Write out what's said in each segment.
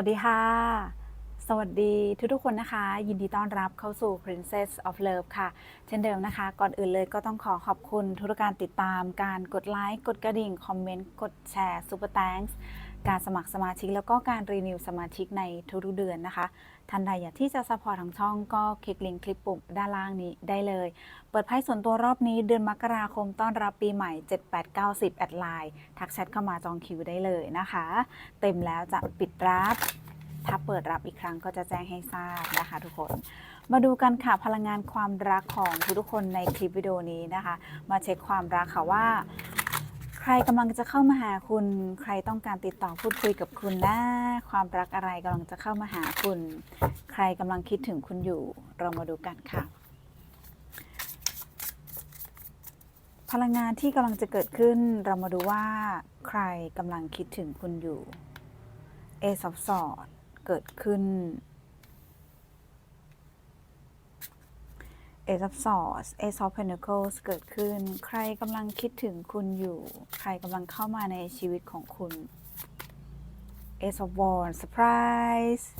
สวัสดีค่ะ สวัสดีทุกทุกๆคนนะคะ ยินดีต้อนรับเข้าสู่ Princess of Love ค่ะ เช่นเดิมนะคะ ก่อนอื่นเลยก็ต้องขอขอบคุณทุกการติดตาม การกดไลค์ กดกระดิ่ง คอมเมนต์ กดแชร์ Super Thanks การสมัครสมาชิกแล้วก็การรีนิวสมาชิกในทุกๆเดือนนะคะ ท่านใดอยากที่จะสปอร์ตทางช่องก็คลิกลิงก์คลิปปุ่มด้านล่างนี้ได้เลย เปิดไพ่ส่วนตัวรอบนี้เดือนมกราคมต้อนรับปีใหม่ 7890 แอดไลน์ทักแชทเข้ามาจองคิวได้เลยนะคะ เต็มแล้วจะปิดรับ ถ้าเปิดรับอีกครั้งก็จะแจ้งให้ทราบนะคะทุกคนมาดูกันค่ะพลังงานความรักของทุกๆคนในคลิปวิดีโอนี้นะคะ มาเช็คความรักค่ะว่า ใครกำลังจะเข้ามาหาคุณ ใครต้องการติดต่อพูดคุยกับคุณนะความรักอะไรกำลังจะเข้ามาหาคุณ ใครกำลังคิดถึงคุณอยู่ เรามาดูกันค่ะ พลังงานที่กำลังจะเกิดขึ้น เรามาดูว่า ใครกำลังคิดถึงคุณอยู่ เอซอฟสอดเกิดขึ้น เอซอฟสอดเอซอฟเพนเคิลเกิดขึ้น ใครกำลังคิดถึงคุณอยู่ ใครกำลังเข้ามาในชีวิตของคุณเอซอฟวอร์เซอร์ไพรส์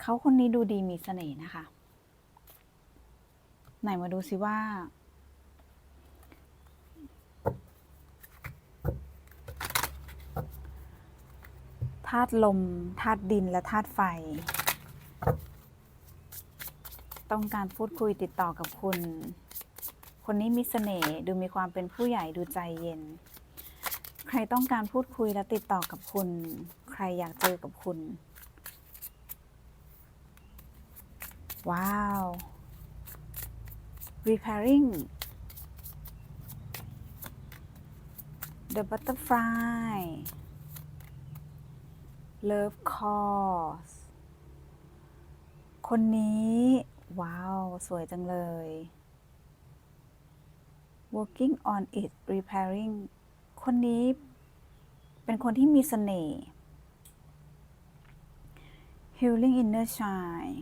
เขาคนนี้ดูดีมีเสน่ห์นะคะ ไหนมาดูสิว่า ธาตุลม ธาตุดินและธาตุไฟ ต้องการพูดคุยติดต่อกับคุณ คนนี้มีเสน่ห์ดูมีความเป็นผู้ใหญ่ดูใจเย็น ใครต้องการพูดคุยและติดต่อกับคุณ ใครอยากเจอกับคุณ ว้าว repairing the butterfly Love Cause คนนี้ ว้าว สวยจังเลย Working on it repairing คนนี้เป็นคนที่มีเสน่ห์ Healing inner child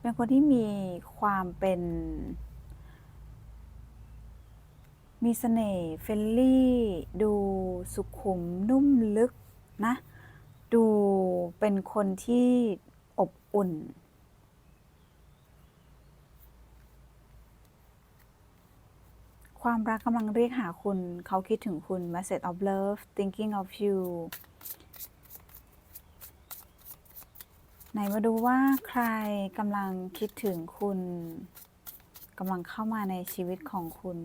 เป็นคนที่มีความเป็น มีเสน่ห์เฟลลี่ ดูสุขุมนุ่มลึกนะ ดูเป็นคนที่อบอุ่น ความรักกำลังเรียกหาคุณ เขาคิดถึงคุณ message of love thinking of you ไหนมาดูว่าใครกำลังคิดถึงคุณกำลังเข้ามาในชีวิตของคุณ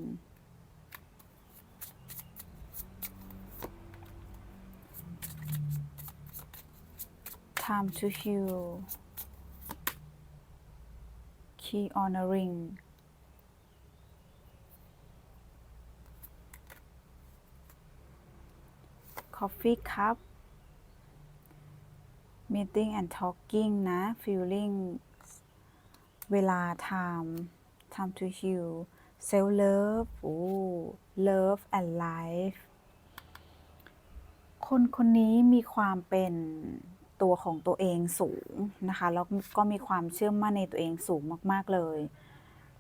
time to heal key on a ring coffee cup meeting and talking นะ feeling เวลา time time to heal self love โอ้ love and life คนคนนี้มีความเป็นตัวของตัวเองสูงนะคะ แล้วก็มีความเชื่อมั่นในตัวเองสูงมาก ๆ เลย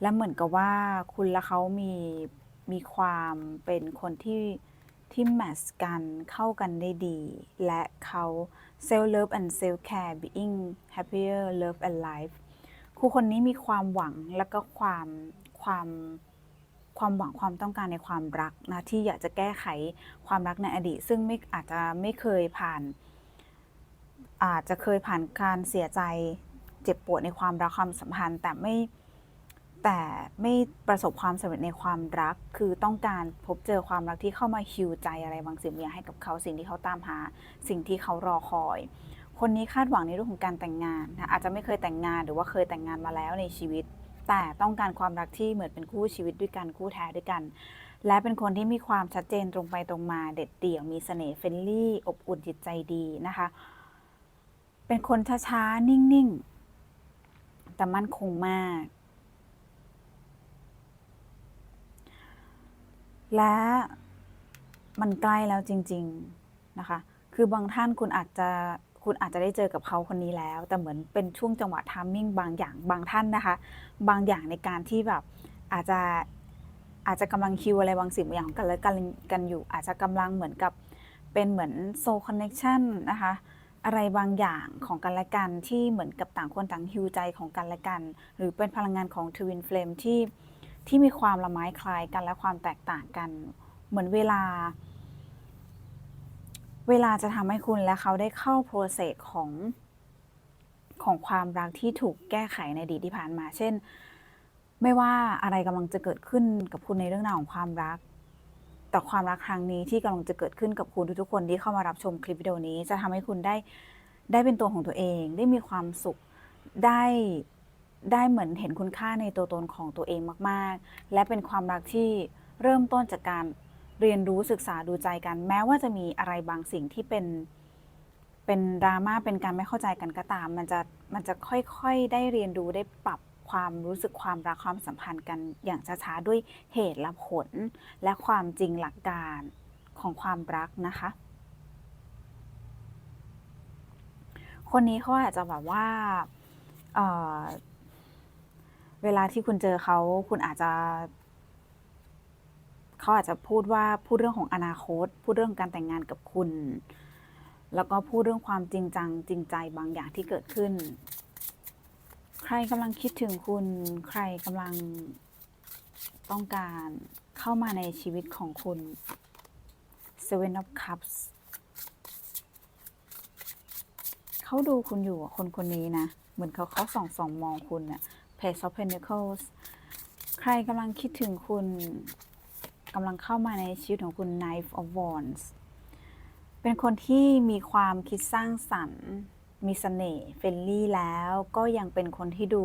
และเหมือนกับว่าคุณและเขามีมีความเป็นคนที่ ที่แมทช์กันเข้ากันได้ดี และเขา self love and self care being happier love and life ครูคนนี้มีความหวังแล้วก็ความความความหวังความต้องการในความรักนะที่อยากจะแก้ไขความรักในอดีต ซึ่งไม่อาจจะไม่เคยผ่าน อาจจะเคยผ่านการเสียใจเจ็บปวดในความรักความสัมพันธ์ แต่ไม่ แต่ไม่ประสบความสำเร็จในความรัก คือต้องการพบเจอความรักที่เข้ามาฮิวใจอะไรบางสิ่งบางอย่างให้กับเขาสิ่งที่เขาตามหา สิ่งที่เขารอคอย คนนี้คาดหวังในเรื่องของการแต่งงานนะอาจจะไม่เคยแต่งงานหรือว่าเคยแต่งงานมาแล้วในชีวิต แต่ต้องการความรักที่เหมือนเป็นคู่ชีวิตด้วยกันคู่แท้ด้วยกัน และเป็นคนที่มีความชัดเจนตรงไปตรงมาเด็ดเดี่ยวมีเสน่ห์เฟรนลี่อบอุ่นจิตใจดีนะคะ เป็นคนช้าๆนิ่งๆแต่มั่นคงมาก และมันใกล้แล้วจริง ๆนะคะ คือบางท่านคุณอาจจะคุณอาจจะได้เจอกับเขาคนนี้แล้ว แต่เหมือนเป็นช่วงจังหวะทามมิ่งบางอย่างบางท่านนะคะ บางอย่างในการที่แบบอาจจะอาจจะกำลังคิวอะไรบางสิ่งบางอย่างของกันและกันกันอยู่ อาจจะกำลังเหมือนกับเป็นเหมือนโซ l คอนเน c ชันนะคะ อะไรบางอย่างของกันและกันที่เหมือนกับต่างคนต่างฮิวใจของกันและกัน หรือเป็นพลังงานของทวินเฟลมที่ ที่มีความละไม้คล้ายกันและความแตกต่างกัน เหมือนเวลา เวลาจะทำให้คุณและเขาได้เข้าโปรเซสของของความรักที่ถูกแก้ไขในอดีตที่ผ่านมา เช่น ไม่ว่าอะไรกำลังจะเกิดขึ้นกับคุณในเรื่องราวของความรัก แต่ความรักครั้งนี้ที่กำลังจะเกิดขึ้นกับคุณทุกๆคนที่เข้ามารับชมคลิปวิดีโอนี้ จะทำให้คุณได้ได้เป็นตัวของตัวเอง ได้มีความสุขได้ ได้เหมือนเห็นคุณค่าในตัวตนของตัวเองมากๆ และเป็นความรักที่เริ่มต้นจากการเรียนรู้ศึกษาดูใจกัน แม้ว่าจะมีอะไรบางสิ่งที่เป็นเป็นดราม่าเป็นการไม่เข้าใจกันก็ตาม มันจะมันจะค่อยๆ ได้เรียนรู้ได้ปรับความรู้สึกความรักความสัมพันธ์กันอย่างช้าๆด้วยเหตุและผล และความจริงหลักการของความรักนะคะ คนนี้เขาอาจจะแบบว่า เวลาที่คุณเจอเขาคุณอาจจะ เขาอาจจะพูดว่าพูดเรื่องของอนาคต พูดเรื่องการแต่งงานกับคุณ แล้วก็พูดเรื่องความจริงจังจริงใจบางอย่างที่เกิดขึ้น ใครกำลังคิดถึงคุณ ใครกำลังต้องการเข้ามาในชีวิตของคุณ Seven of Cups เขาดูคุณอยู่คนคนนี้นะ เหมือนเขาเขาส่องส่องมองคุณอะ Page of Pentacles ใครกำลังคิดถึงคุณกำลังเข้ามาในชีวิตของคุณ Knife of Wands เป็นคนที่มีความคิดสร้างสรรค์ มีเสน่ห์เฟรนลี่แล้วก็ยังเป็นคนที่ดู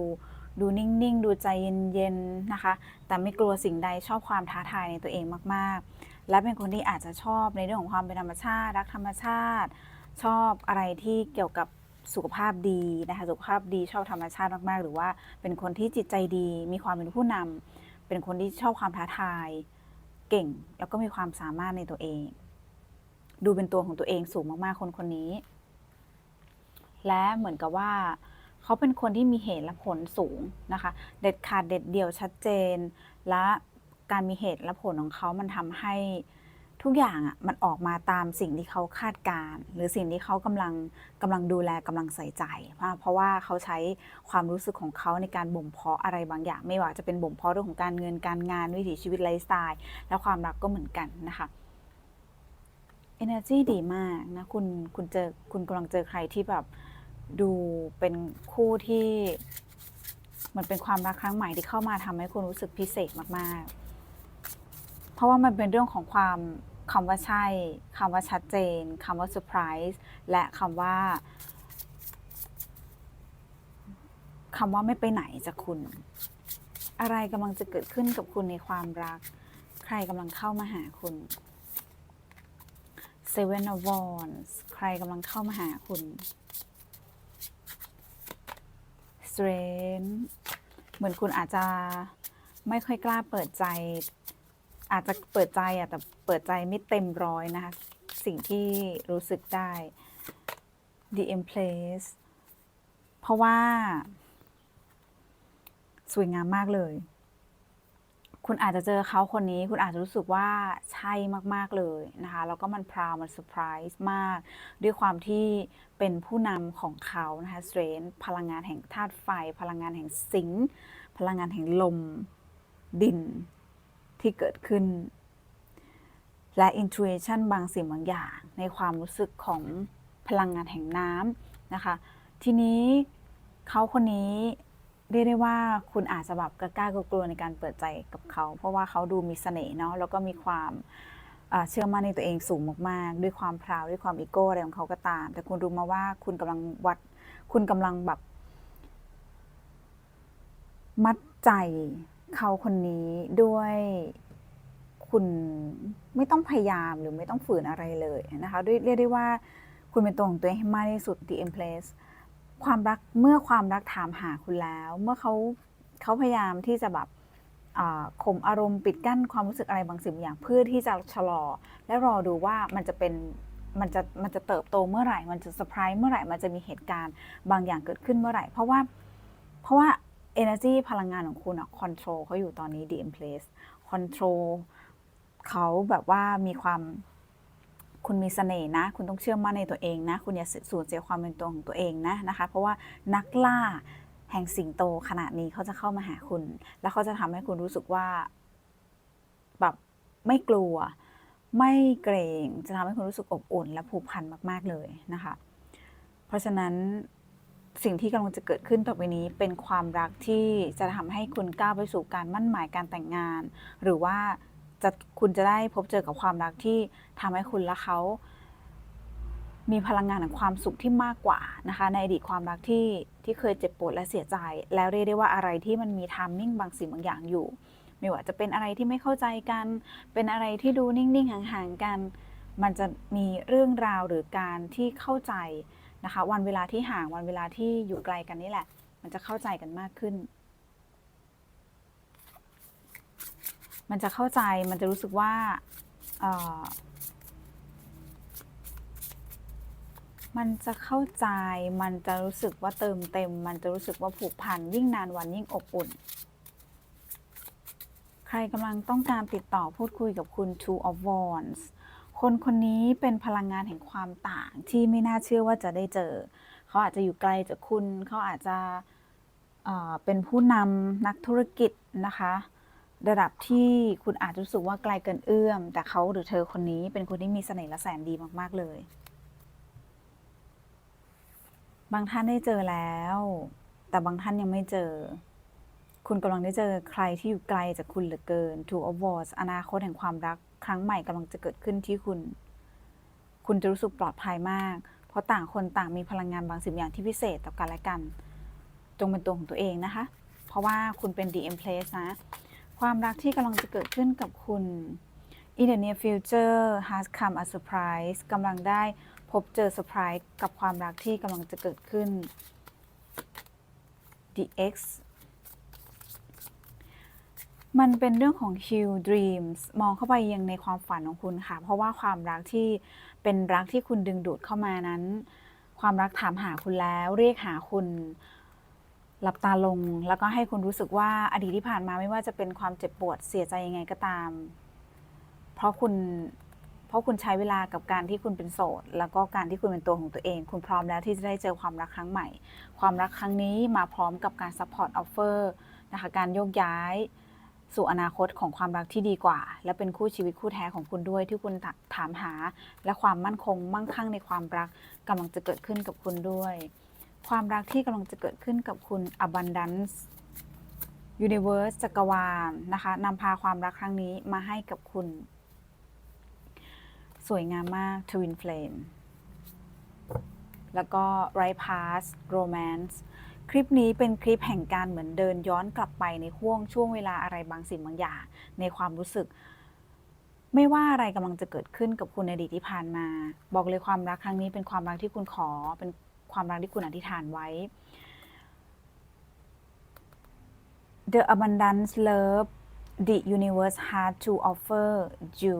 ดูนิ่ง ๆ ดูใจเย็น ๆ นะคะ แต่ไม่กลัวสิ่งใดชอบความท้าทายในตัวเองมาก ๆ และเป็นคนที่อาจจะชอบในเรื่องของความเป็นธรรมชาติ รักธรรมชาติ ชอบอะไรที่เกี่ยวกับ สุขภาพดีนะคะสุขภาพดีชอบธรรมชาติมากๆ หรือว่าเป็นคนที่จิตใจดี มีความเป็นผู้นำเป็นคนที่ชอบความท้าทาย เก่งแล้วก็มีความสามารถในตัวเอง ดูเป็นตัวของตัวเองสูงมากๆ คนคนนี้ และเหมือนกับว่าเขาเป็นคนที่มีเหตุและผลสูงนะคะ เด็ดขาดเด็ดเดี่ยวชัดเจน และการมีเหตุและผลของเขามันทำให้ ทุกอย่างอะมันออกมาตามสิ่งที่เขาคาดการณ์หรือสิ่งที่เขากำลังกำลังดูแลกำลังใส่ใจเพราะเพราะว่าเขาใช้ความรู้สึกของเขาในการบ่มเพาะอะไรบางอย่าง ไม่ว่าจะเป็นบ่มเพาะเรื่องของการเงินการงานวิถีชีวิตไลฟ์สไตล์และความรักก็เหมือนกันนะคะ energy ดีมากนะคุณคุณเจอคุณกำลังเจอใครที่แบบดูเป็นคู่ที่มันเป็นความรักครั้งใหม่ที่เข้ามาทำให้คุณรู้สึกพิเศษมากๆ เพราะว่ามันเป็นเรื่องของความคำว่าใช่คำว่าชัดเจนคำว่าเซอร์ไพรส์และคำว่าคำว่าไม่ไปไหนจากคุณ อะไรกำลังจะเกิดขึ้นกับคุณในความรัก ใครกำลังเข้ามาหาคุณ Seven of Wands ใครกำลังเข้ามาหาคุณ Strength เหมือนคุณอาจจะไม่ค่อยกล้าเปิดใจ อาจจะเปิดใจอะแต่เปิดใจไม่เต็มร้อยนะคะ สิ่งที่รู้สึกได้ The Empress เพราะว่า สวยงามมากเลย คุณอาจจะเจอเขาคนนี้ คุณอาจจะรู้สึกว่าใช่มาก ๆ เลยนะคะ แล้วก็มันพราวมันเซอร์ไพรส์มาก ด้วยความที่เป็นผู้นำของเขานะคะสเตรนพลังงานแห่งธาตุไฟ พลังงานแห่งสิงห์พลังงานแห่งลม ดิน ที่เกิดขึ้น และ intuition บางสิ่งบางอย่าง ในความรู้สึกของพลังงานแห่งน้ำนะคะ ทีนี้เขาคนนี้เรียกได้ว่าคุณอาจจะแบบกล้ากลัวในการเปิดใจกับเขา เพราะว่าเขาดูมีเสน่ห์เนาะแล้วก็มีความเชื่อมั่นในตัวเองสูงมากๆ ด้วยความพราวด้วยความอีโก้อะไรของเขาก็ตาม แต่คุณรู้มาว่าคุณกำลังวัด คุณกำลังแบบ มัดใจ เขาคนนี้ด้วยคุณไม่ต้องพยายามหรือไม่ต้องฝืนอะไรเลยนะคะด้วยเรียกได้ว่าคุณเป็นตัวของตัวเองให้มากที่สุด The Empress ความรักเมื่อความรักถามหาคุณแล้ว เมื่อเขาเขาพยายามที่จะแบบข่มอารมณ์ปิดกั้นความรู้สึกอะไรบางสิ่งบางอย่างเพื่อที่จะชะลอ และรอดูว่ามันจะเป็นมันจะมันจะเติบโตเมื่อไหร่ มันจะเซอร์ไพรส์เมื่อไหร่ มันจะมีเหตุการณ์บางอย่างเกิดขึ้นเมื่อไหร่ เพราะว่าเพราะว่า energy พลังงานของคุณอะ control เขาอยู่ตอนนี้ the in place control เขาแบบว่ามีความคุณมีเสน่ห์นะ คุณต้องเชื่อมั่นในตัวเองนะ คุณอย่าสูญเสียความเป็นตัวของตัวเองนะนะคะ เพราะว่านักล่าแห่งสิงโตขนาดนี้เขาจะเข้ามาหาคุณ แล้วเขาจะทำให้คุณรู้สึกว่าแบบไม่กลัว ไม่เกรง จะทำให้คุณรู้สึกอบอุ่น และผูกพันมาก ๆเลยนะคะ เพราะฉะนั้น สิ่งที่กำลังจะเกิดขึ้นต่อไปนี้เป็นความรักที่จะทำให้คุณก้าวไปสู่การมั่นหมายการแต่งงาน หรือว่าจะคุณจะได้พบเจอกับความรักที่ทำให้คุณและเขา มีพลังงานแห่งความสุขที่มากกว่านะคะ ในอดีตความรักที่ที่เคยเจ็บปวดและเสียใจ แล้วเรียกได้ว่าอะไรที่มันมีทามมิ่งบางสิ่งบางอย่างอยู่ ไม่ว่าจะเป็นอะไรที่ไม่เข้าใจกัน เป็นอะไรที่ดูนิ่งๆห่างๆกัน มันจะมีเรื่องราวหรือการที่เข้าใจ นะคะ วันเวลาที่ห่างวันเวลาที่อยู่ไกลกันนี่แหละ มันจะเข้าใจกันมากขึ้น มันจะเข้าใจมันจะรู้สึกว่าเออมันจะเข้าใจ มันจะรู้สึกว่าเติมเต็ม มันจะรู้สึกว่าผูกพัน ยิ่งนานวันยิ่งอบอุ่น ใครกำลังต้องการติดต่อพูดคุยกับคุณ Two of Wands คนคนนี้เป็นพลังงานแห่งความต่างที่ไม่น่าเชื่อว่าจะได้เจอ เขาอาจจะอยู่ไกลจากคุณ เขาอาจจะเป็นผู้นำนักธุรกิจนะคะ ระดับที่คุณอาจจะรู้สึกว่าไกลเกินเอื้อม แต่เขาหรือเธอคนนี้เป็นคนที่มีเสน่ห์และแสนดีมาก ๆ เลย บางท่านได้เจอแล้ว แต่บางท่านยังไม่เจอ คุณกำลังได้เจอใครที่อยู่ไกลจากคุณเหลือเกิน Two of Wands อนาคตแห่งความรัก ครั้งใหม่กำลังจะเกิดขึ้นที่คุณ คุณจะรู้สึกปลอดภัยมาก เพราะต่างคนต่างมีพลังงานบางสิ่งอย่างที่พิเศษต่อกันและกัน จงเป็นตัวของตัวเองนะคะ เพราะว่าคุณเป็น The Empress นะ ความรักที่กำลังจะเกิดขึ้นกับคุณ In the near future has come a surprise กำลังได้พบเจอเซอร์ไพรส์กับความรักที่กำลังจะเกิดขึ้น The X มันเป็นเรื่องของ Heal Dreams มองเข้าไปยังในความฝันของคุณค่ะ เพราะว่าความรักที่เป็นรักที่คุณดึงดูดเข้ามานั้น ความรักถามหาคุณแล้วเรียกหาคุณหลับตาลง แล้วก็ให้คุณรู้สึกว่าอดีตที่ผ่านมาไม่ว่าจะเป็นความเจ็บปวดเสียใจยังไงก็ตาม เพราะคุณเพราะคุณใช้เวลากับการที่คุณเป็นโสด แล้วก็การที่คุณเป็นตัวของตัวเอง คุณพร้อมแล้วที่จะได้เจอความรักครั้งใหม่ ความรักครั้งนี้มาพร้อมกับการ support offer นะคะการโยกย้าย สู่อนาคตของความรักที่ดีกว่า และเป็นคู่ชีวิตคู่แท้ของคุณด้วยที่คุณถามหา และความมั่นคงมั่งคั่งในความรักกำลังจะเกิดขึ้นกับคุณด้วย ความรักที่กำลังจะเกิดขึ้นกับคุณ abundance universe จักรวาลนะคะนำพาความรักครั้งนี้มาให้กับคุณ สวยงามมาก twin flame แล้วก็ right path romance คลิปนี้เป็นคลิปแห่งการเหมือนเดินย้อนกลับไปในห่วงช่วงเวลาอะไรบางสิ่งบางอย่าง ในความรู้สึก ไม่ว่าอะไรกำลังจะเกิดขึ้นกับคุณในอดีตที่ผ่านมา บอกเลยความรักครั้งนี้เป็นความรักที่คุณขอ เป็นความรักที่คุณอธิษฐานไว้ The abundance love the universe had to offer you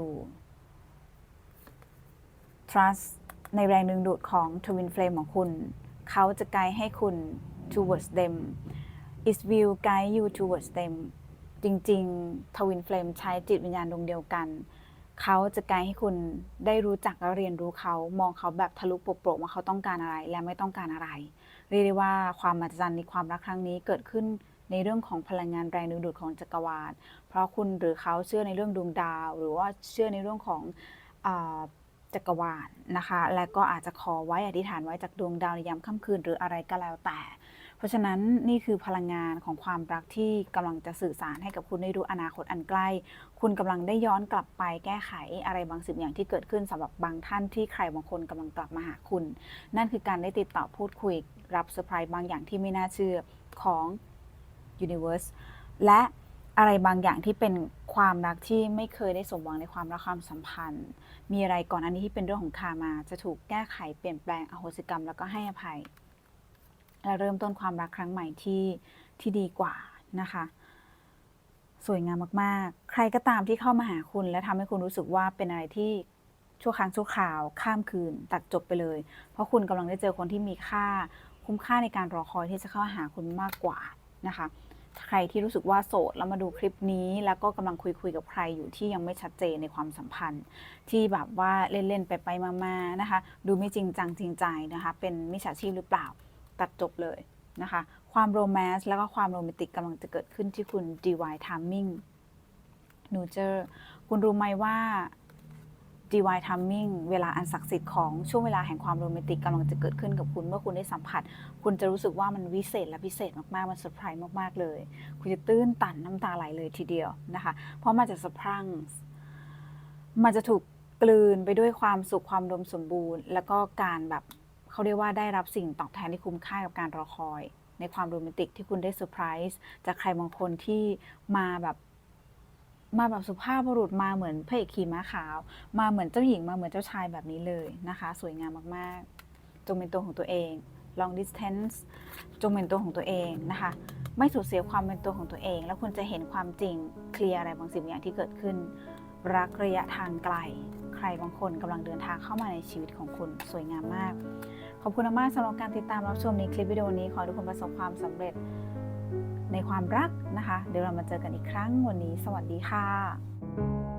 trust ในแรงดึงดูดของ Twin Flame ของคุณ เขาจะไกด์ให้คุณ towards them it will guide you towards them จริงๆ Twin Flame ใช้จิตวิญญาณดวงเดียวกัน เขาจะไกด์ให้คุณได้รู้จักและเรียนรู้เขา มองเขาแบบทะลุโปร่งว่าเขาต้องการอะไรและไม่ต้องการอะไร เรียกได้ว่าความมหัศจรรย์ในความรักครั้งนี้เกิดขึ้นในเรื่องของพลังงานแรงดึงดูดของจักรวาล เพราะคุณหรือเขาเชื่อในเรื่องดวงดาว หรือว่าเชื่อในเรื่องของอจักรวาลนะคะ และก็อาจจะขอไว้อธิษฐานไว้จากดวงดาวในยามค่ำคืนหรืออะไรก็แล้วแต่ เพราะฉะนั้นนี่คือพลังงานของความรักที่กำลังจะสื่อสารให้กับคุณได้รู้อนาคตอันใกล้ คุณกำลังได้ย้อนกลับไปแก้ไขอะไรบางสิ่งอย่างที่เกิดขึ้นสำหรับบางท่านที่ใครบางคนกำลังกลับมาหาคุณ นั่นคือการได้ติดต่อพูดคุยรับเซอร์ไพรส์บางอย่างที่ไม่น่าเชื่อของ Universe และอะไรบางอย่างที่เป็นความรักที่ไม่เคยได้สมหวังในความรักความสัมพันธ์ มีอะไรก่อนอันนี้ที่เป็นเรื่องของคามา จะถูกแก้ไขเปลี่ยนแปลงอโหสิกรรมแล้วก็ให้อภัย และเริ่มต้นความรักครั้งใหม่ที่ที่ดีกว่านะคะ สวยงามมากๆ ใครก็ตามที่เข้ามาหาคุณ และทำให้คุณรู้สึกว่าเป็นอะไรที่ชั่วครั้งชั่วคราวข้ามคืน ตัดจบไปเลย เพราะคุณกำลังได้เจอคนที่มีค่าคุ้มค่าในการรอคอยที่จะเข้าหาคุณมากกว่านะคะ ใครที่รู้สึกว่าโสดแล้วมาดูคลิปนี้ แล้วก็กำลังคุยคุยๆกับใครอยู่ที่ยังไม่ชัดเจนในความสัมพันธ์ ที่แบบว่าเล่นๆไปไปๆมาๆนะคะ ดูไม่จริงจังจริงใจนะคะ เป็นมิจฉาชีพหรือเปล่า ตัดจบเลยนะคะ ความโรแมนต์แล้วก็ความโรแมนติกกำลังจะเกิดขึ้นที่คุณ DY Timing นูเจอร์คุณรู้ไหมว่า DY Timing เวลาอันศักดิ์สิทธิ์ของช่วงเวลาแห่งความโรแมนติกกำลังจะเกิดขึ้นกับคุณ เมื่อคุณได้สัมผัส คุณจะรู้สึกว่ามันวิเศษและพิเศษมาก ๆ มันเซอร์ไพรส์มาก ๆ เลย คุณจะตื้นตันน้ำตาไหลเลยทีเดียวนะคะ เพราะมันจะสะพรั่งมันจะถูกกลืนไปด้วยความสุขความรวมสมบูรณ์ แล้วก็การแบบ เขาเรียกว่าได้รับสิ่งตอบแทนที่คุ้มค่ากับการรอคอย ในความโรแมนติกที่คุณได้เซอร์ไพรส์จากใครบางคนที่มาแบบมาแบบสุภาพบุรุษมาเหมือนพระเอกขี่ม้าขาว มาเหมือนเจ้าหญิงมาเหมือนเจ้าชายแบบนี้เลยนะคะ สวยงามมากๆ จงเป็นตัวของตัวเอง long distance จงเป็นตัวของตัวเองนะคะ ไม่สูญเสียความเป็นตัวของตัวเอง แล้วคุณจะเห็นความจริงเคลียร์อะไรบางสิ่งบางอย่างที่เกิดขึ้น รักระยะทางไกล ใครบางคนกำลังเดินทางเข้ามาในชีวิตของคุณสวยงามมาก ขอบคุณมากสำหรับการติดตามรับชมในคลิปวิดีโอนี้ ขอให้ทุกคนประสบความสำเร็จในความรักนะคะ เดี๋ยวเรามาเจอกันอีกครั้งวันนี้ สวัสดีค่ะ